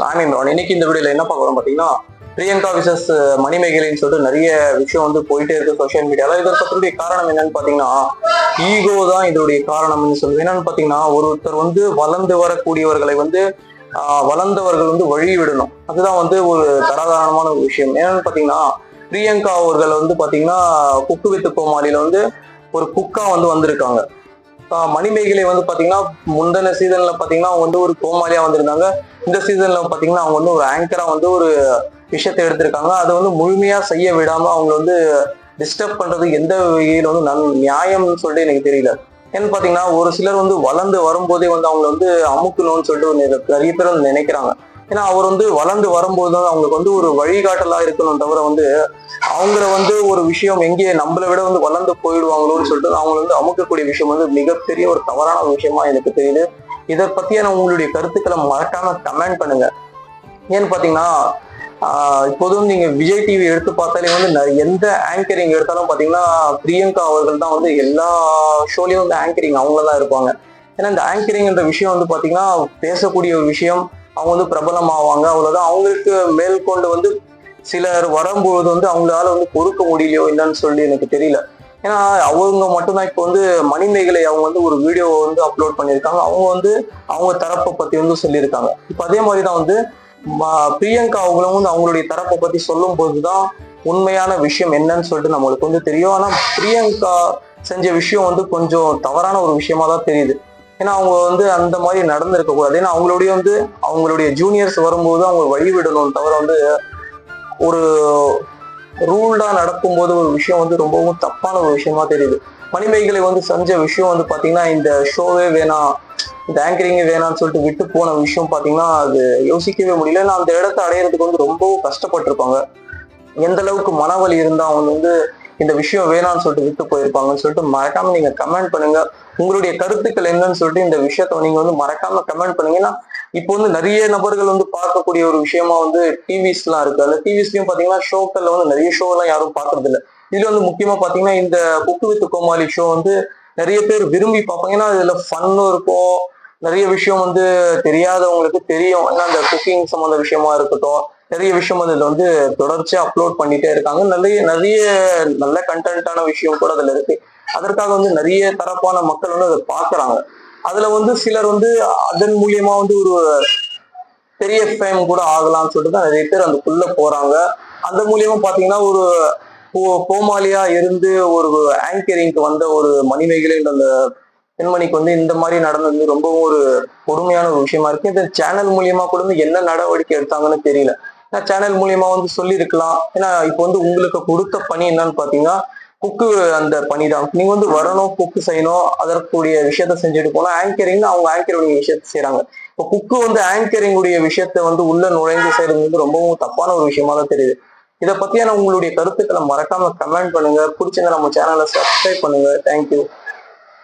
நான் இம்ரான் இன்னைக்கு இந்த வீடியோல என்ன பார்க்க பார்த்தீங்கன்னா பாத்தீங்கன்னா பிரியங்கா விசஸ் மணிமேகலைன்னு சொல்லிட்டு நிறைய விஷயம் வந்து போயிட்டே இருக்கு சோஷியல் மீடியால இதற்கு பத்தினுடைய காரணம் என்னன்னு பாத்தீங்கன்னா ஈகோ தான் இதோடைய காரணம்னு சொல்லுது என்னன்னு பாத்தீங்கன்னா ஒருத்தர் வந்து வளர்ந்து வரக்கூடியவர்களை வந்து வளர்ந்தவர்கள் வந்து வழி விடணும் அதுதான் வந்து ஒரு தராதாரணமான ஒரு விஷயம். என்னன்னு பாத்தீங்கன்னா பிரியங்கா அவர்கள் வந்து பாத்தீங்கன்னா குக்கு வித்து கோமாளியில வந்து ஒரு குக்கா வந்து வந்திருக்காங்க. மணிமேகலை வந்து பாத்தீங்கன்னா முந்தின சீசன்ல பாத்தீங்கன்னா அவங்க வந்து ஒரு கோமாளியா வந்திருந்தாங்க. இந்த சீசன்ல பாத்தீங்கன்னா அவங்க வந்து ஒரு ஆங்கரா வந்து ஒரு விஷயத்தை எடுத்திருக்காங்க. அதை வந்து முழுமையா செய்ய விடாம அவங்க வந்து டிஸ்டர்ப் பண்றது எந்த வகையில் வந்து நன் நியாயம்னு சொல்லிட்டு எனக்கு தெரியல. ஏன்னு பாத்தீங்கன்னா ஒரு சிலர் வந்து வளர்ந்து வரும்போதே வந்து அவங்களை வந்து அமுக்கணும்னு சொல்லிட்டு ஒரு நிறைய பேர் வந்து நினைக்கிறாங்க. ஏன்னா அவர் வந்து வளர்ந்து வரும்போது தான் அவங்களுக்கு வந்து ஒரு வழிகாட்டலா இருக்கணும் தவிர வந்து அவங்கள வந்து ஒரு விஷயம் எங்கேயே நம்மளை விட வந்து வளர்ந்து போயிடுவாங்களோன்னு சொல்லிட்டு அவங்களை வந்து அமுக்கக்கூடிய விஷயம் வந்து மிகப்பெரிய ஒரு தவறான விஷயமா எனக்கு தெரியுது. இதை பத்தியான உங்களுடைய கருத்துக்களை மறக்காம கமெண்ட் பண்ணுங்க. ஏன்னு பாத்தீங்கன்னா இப்போதும் நீங்க விஜய் டிவி எடுத்து பார்த்தாலே வந்து எந்த ஆங்கரிங் எடுத்தாலும் பாத்தீங்கன்னா பிரியங்கா அவர்கள் தான் வந்து எல்லா ஷோலையும் வந்து ஆங்கரிங் அவங்கள தான் இருப்பாங்க ஏன்னா இந்த ஆங்கரிங்ன்ற விஷயம் வந்து பாத்தீங்கன்னா பேசக்கூடிய ஒரு விஷயம் அவங்க வந்து பிரபலமாவாங்க. அவ்வளவுதான். அவங்களுக்கு மேற்கொண்டு வந்து சிலர் வரும்பொழுது வந்து அவங்களால வந்து பொறுக்க முடியலையோ என்னன்னு சொல்லி எனக்கு தெரியல. ஏன்னா அவங்க மட்டும்தான் இப்போ வந்து மணிமேகலை அவங்க வந்து ஒரு வீடியோ வந்து அப்லோட் பண்ணியிருக்காங்க. அவங்க வந்து அவங்க தரப்பை பத்தி வந்து சொல்லியிருக்காங்க. இப்போ அதே மாதிரி தான் வந்து ம- பிரியங்கா அவங்களும் வந்து அவங்களுடைய தரப்பை பத்தி சொல்லும் போதுதான் உண்மையான விஷயம் என்னன்னு சொல்லிட்டு நம்மளுக்கு வந்து தெரியும். ஆனா பிரியங்கா செஞ்ச விஷயம் வந்து கொஞ்சம் தவறான ஒரு விஷயமா தான் தெரியுது. ஏன்னா அவங்க வந்து அந்த மாதிரி நடந்திருக்க கூடாது. ஏன்னா அவங்களுடைய வந்து அவங்களுடைய ஜூனியர்ஸ் வரும்போது அவங்க வழிவிடணும் தவிர வந்து ஒரு ரூல்டா நடக்கும்போது ஒரு விஷயம் வந்து ரொம்பவும் தப்பான ஒரு விஷயமா தெரியுது. மணிமேகலை வந்து செஞ்ச விஷயம் வந்து பாத்தீங்கன்னா இந்த ஷோவே வேணாம் இந்த ஆங்கரிங்கே வேணாம்னு சொல்லிட்டு விட்டு போன விஷயம் பாத்தீங்கன்னா அது யோசிக்கவே முடியல. நான் அந்த இடத்த அடையிறதுக்கு வந்து ரொம்பவும் கஷ்டப்பட்டிருப்பாங்க. எந்த அளவுக்கு மனவலி இருந்தா அவங்க வந்து இந்த விஷயம் வேணாம்னு சொல்லிட்டு விட்டு போயிருப்பாங்கன்னு சொல்லிட்டு மறக்காம நீங்க கமெண்ட் பண்ணுங்க. உங்களுடைய கருத்துக்கள் என்னன்னு சொல்லிட்டு இந்த விஷயத்த நீங்க வந்து மறக்காம கமெண்ட் பண்ணீங்கன்னா இப்போ வந்து நிறைய நபர்கள் வந்து பார்க்கக்கூடிய ஒரு விஷயமா வந்து டிவிஸ் எல்லாம் இருக்கு. அந்த டிவிஸ்லயும் பாத்தீங்கன்னா ஷோக்கள்ல வந்து நிறைய ஷோ எல்லாம் யாரும் பாக்குறது இல்ல இதுல வந்து முக்கியமா பாத்தீங்கன்னா இந்த குக்கு வித் கோமாளி ஷோ வந்து நிறைய பேர் விரும்பி பார்ப்பாங்க. ஏன்னா இதுல ஃபன்னும் இருக்கும். நிறைய விஷயம் வந்து தெரியாதவங்களுக்கு தெரியும். ஏன்னா அந்த குக்கிங் சம்மந்த விஷயமா இருக்கட்டும் நிறைய விஷயம் வந்து வந்து தொடர்ச்சியா அப்லோட் பண்ணிட்டே இருக்காங்க. நிறைய நிறைய நல்ல கண்டென்ட்டான விஷயம் கூட அதுல இருக்கு. அதற்காக வந்து நிறைய தரப்பான மக்கள் வந்து அதை பாக்குறாங்க அதுல வந்து சிலர் வந்து அதன் மூலியமா வந்து ஒரு பெரிய ஃபேம் கூட ஆகலாம்னு சொல்லிட்டு தான் நிறைய பேர் அதுக்குள்ள போறாங்க. அந்த மூலியமா பாத்தீங்கன்னா ஒரு கோ- கோமாளியா இருந்து ஒரு ஆங்கரிங்க்கு வந்த ஒரு மணிமேகலைன்ற அந்த பெண்மணிக்கு வந்து இந்த மாதிரி நடந்தது வந்து ரொம்பவும் ஒரு பொறுமையான ஒரு விஷயமா இருக்கு. இந்த சேனல் மூலியமா கூட வந்து என்ன நடவடிக்கை எடுத்தாங்கன்னு தெரியல. நான் சேனல் மூலியமா வந்து சொல்லியிருக்கலாம். ஏன்னா இப்போ வந்து உங்களுக்கு கொடுத்த பணி என்னன்னு பாத்தீங்கன்னா குக்கு அந்த பணி தான் நீங்க வந்து வரணும் குக்கு செய்யணும் அதற்குரிய விஷயத்த செஞ்சுட்டு போனா ஆங்கரிங் அவங்க ஆங்கருடைய விஷயத்த செய்யறாங்க இப்போ குக்கு வந்து ஆங்கரிங் உடைய விஷயத்த வந்து உள்ள நுழைந்து செய்யறது வந்து ரொம்பவும் தப்பான ஒரு விஷயமா தான் தெரியுது. இதை பத்தியான உங்களுடைய கருத்துக்களை மறக்காம கமெண்ட் பண்ணுங்க. பிடிச்சிருந்தா நம்ம சேனலை சப்ஸ்கிரைப் பண்ணுங்க. தேங்க்யூ